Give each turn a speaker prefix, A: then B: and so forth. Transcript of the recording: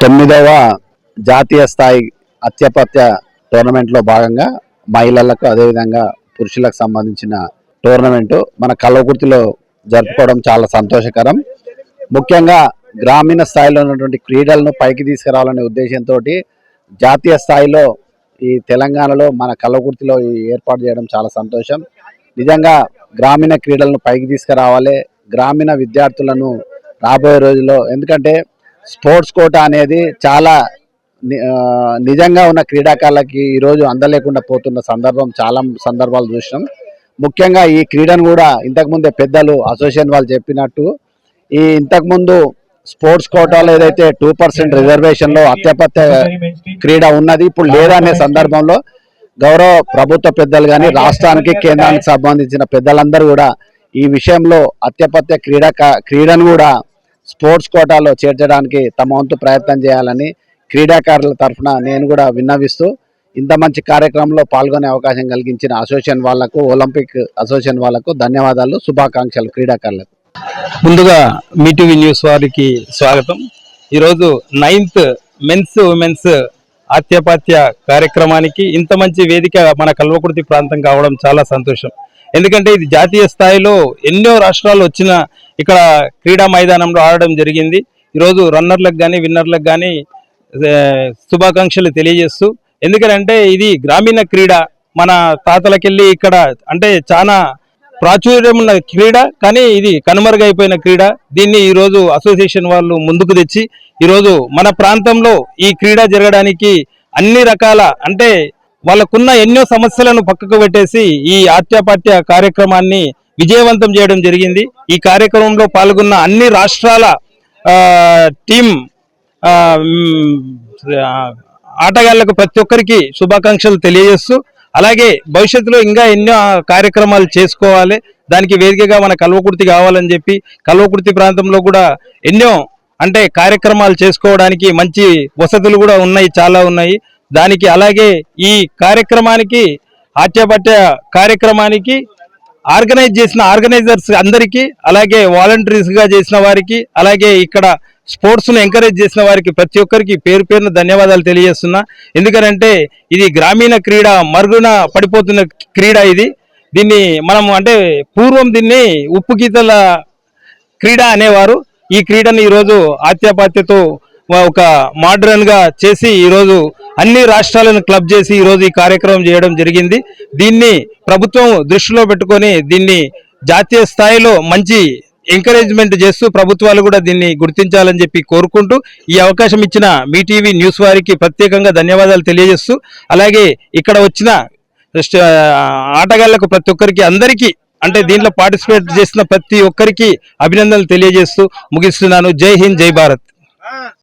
A: తొమ్మిదవ జాతీయ స్థాయి అత్యపత్య టోర్నమెంట్లో భాగంగా మహిళలకు అదేవిధంగా పురుషులకు సంబంధించిన టోర్నమెంటు మన కల్లకుర్తిలో జరుపుకోవడం చాలా సంతోషకరం. ముఖ్యంగా గ్రామీణ స్థాయిలో ఉన్నటువంటి క్రీడలను పైకి తీసుకురావాలనే ఉద్దేశంతో జాతీయ స్థాయిలో ఈ తెలంగాణలో మన కల్లకుర్తిలో ఏర్పాటు చేయడం చాలా సంతోషం. నిజంగా గ్రామీణ క్రీడలను పైకి తీసుకురావాలి. గ్రామీణ విద్యార్థులను రాబోయే రోజుల్లో ఎందుకంటే స్పోర్ట్స్ కోట అనేది చాలా నిజంగా ఉన్న క్రీడాకారులకి ఈరోజు అందలేకుండా పోతున్న సందర్భం చాలా సందర్భాలు చూసినాం. ముఖ్యంగా ఈ క్రీడను కూడా ఇంతకుముందే పెద్దలు అసోసియేషన్ వాళ్ళు చెప్పినట్టు ఈ ఇంతకుముందు స్పోర్ట్స్ కోటాలో ఏదైతే టూ పర్సెంట్ రిజర్వేషన్లో అత్యపత్య క్రీడ ఉన్నది ఇప్పుడు లేదనే సందర్భంలో గౌరవ ప్రభుత్వ పెద్దలు కానీ రాష్ట్రానికి కేంద్రానికి సంబంధించిన పెద్దలందరూ కూడా ఈ విషయంలో అత్యపత్య క్రీడా క్రీడను కూడా స్పోర్ట్స్ కోటాలో చేర్చడానికి తమ వంతు ప్రయత్నం చేయాలని క్రీడాకారుల తరఫున నేను కూడా విన్నవిస్తూ ఇంత మంచి కార్యక్రమంలో పాల్గొనే అవకాశం కలిగించిన అసోసియేషన్ వాళ్ళకు ఒలింపిక్ అసోసియేషన్ వాళ్ళకు ధన్యవాదాలు శుభాకాంక్షలు క్రీడాకారులకు.
B: ముందుగా మీటీవీ న్యూస్ వారికి స్వాగతం. ఈరోజు నైన్త్ మెన్స్ ఉమెన్స్ ఆత్యపాత్య కార్యక్రమానికి ఇంత మంచి వేదిక మన కల్వకుర్తి ప్రాంతం కావడం చాలా సంతోషం. ఎందుకంటే ఇది జాతీయ స్థాయిలో ఎన్నో రాష్ట్రాలు వచ్చిన ఇక్కడ క్రీడా మైదానంలో ఆడడం జరిగింది. ఈరోజు రన్నర్లకు కానీ విన్నర్లకు కానీ శుభాకాంక్షలు తెలియజేస్తూ ఎందుకంటే ఇది గ్రామీణ క్రీడ. మన తాతలకెళ్ళి ఇక్కడ అంటే చాలా ప్రాచుర్యం ఉన్న క్రీడ కానీ ఇది కనుమరుగైపోయిన క్రీడ. దీన్ని ఈరోజు అసోసియేషన్ వాళ్ళు ముందుకు తెచ్చి ఈరోజు మన ప్రాంతంలో ఈ క్రీడ జరగడానికి అన్ని రకాల అంటే వాళ్ళకున్న ఎన్నో సమస్యలను పక్కకు పెట్టేసి ఈ ఆత్యపాఠ్య కార్యక్రమాన్ని విజయవంతం చేయడం జరిగింది. ఈ కార్యక్రమంలో పాల్గొన్న అన్ని రాష్ట్రాల టీం ఆటగాళ్ళకు ప్రతి ఒక్కరికి శుభాకాంక్షలు తెలియజేస్తూ అలాగే భవిష్యత్తులో ఇంకా ఎన్నో కార్యక్రమాలు చేసుకోవాలి. దానికి వేదికగా మన కల్వకుర్తి కావాలని చెప్పి కల్వకుర్తి ప్రాంతంలో కూడా ఎన్నో అంటే కార్యక్రమాలు చేసుకోవడానికి మంచి వసతులు కూడా ఉన్నాయి చాలా ఉన్నాయి. దానికి అలాగే ఈ కార్యక్రమానికి ఆట్యపట్య కార్యక్రమానికి ఆర్గనైజ్ చేసిన ఆర్గనైజర్స్ అందరికీ అలాగే వాలంటీర్స్గా చేసిన వారికి అలాగే ఇక్కడ స్పోర్ట్స్ను ఎంకరేజ్ చేసిన వారికి ప్రతి ఒక్కరికి పేరు పేరున ధన్యవాదాలు తెలియజేస్తున్నా. ఎందుకంటే ఇది గ్రామీణ క్రీడ మరుగున పడిపోతున్న క్రీడ ఇది. దీన్ని మనం అంటే పూర్వం దీన్ని ఉప్పు గీతల క్రీడ అనేవారు. ఈ క్రీడను ఈరోజు ఆత్యాపాత్యతో ఒక మోడ్రన్గా చేసి ఈరోజు అన్ని రాష్ట్రాలను క్లబ్ చేసి ఈరోజు ఈ కార్యక్రమం చేయడం జరిగింది. దీన్ని ప్రభుత్వం దృష్టిలో పెట్టుకొని దీన్ని జాతీయ స్థాయిలో మంచి ఎంకరేజ్మెంట్ చేస్తూ ప్రభుత్వాలు కూడా దీన్ని గుర్తించాలని చెప్పి కోరుకుంటూ ఈ అవకాశం ఇచ్చిన మీ టీవీ న్యూస్ వారికి ప్రత్యేకంగా ధన్యవాదాలు తెలియజేస్తూ అలాగే ఇక్కడ వచ్చిన ఆటగాళ్ళకు ప్రతి ఒక్కరికి అందరికీ అంటే దీంట్లో పార్టిసిపేట్ చేసిన ప్రతి ఒక్కరికి అభినందనలు తెలియజేస్తూ ముగిస్తున్నాను. జై హింద్ జై భారత్.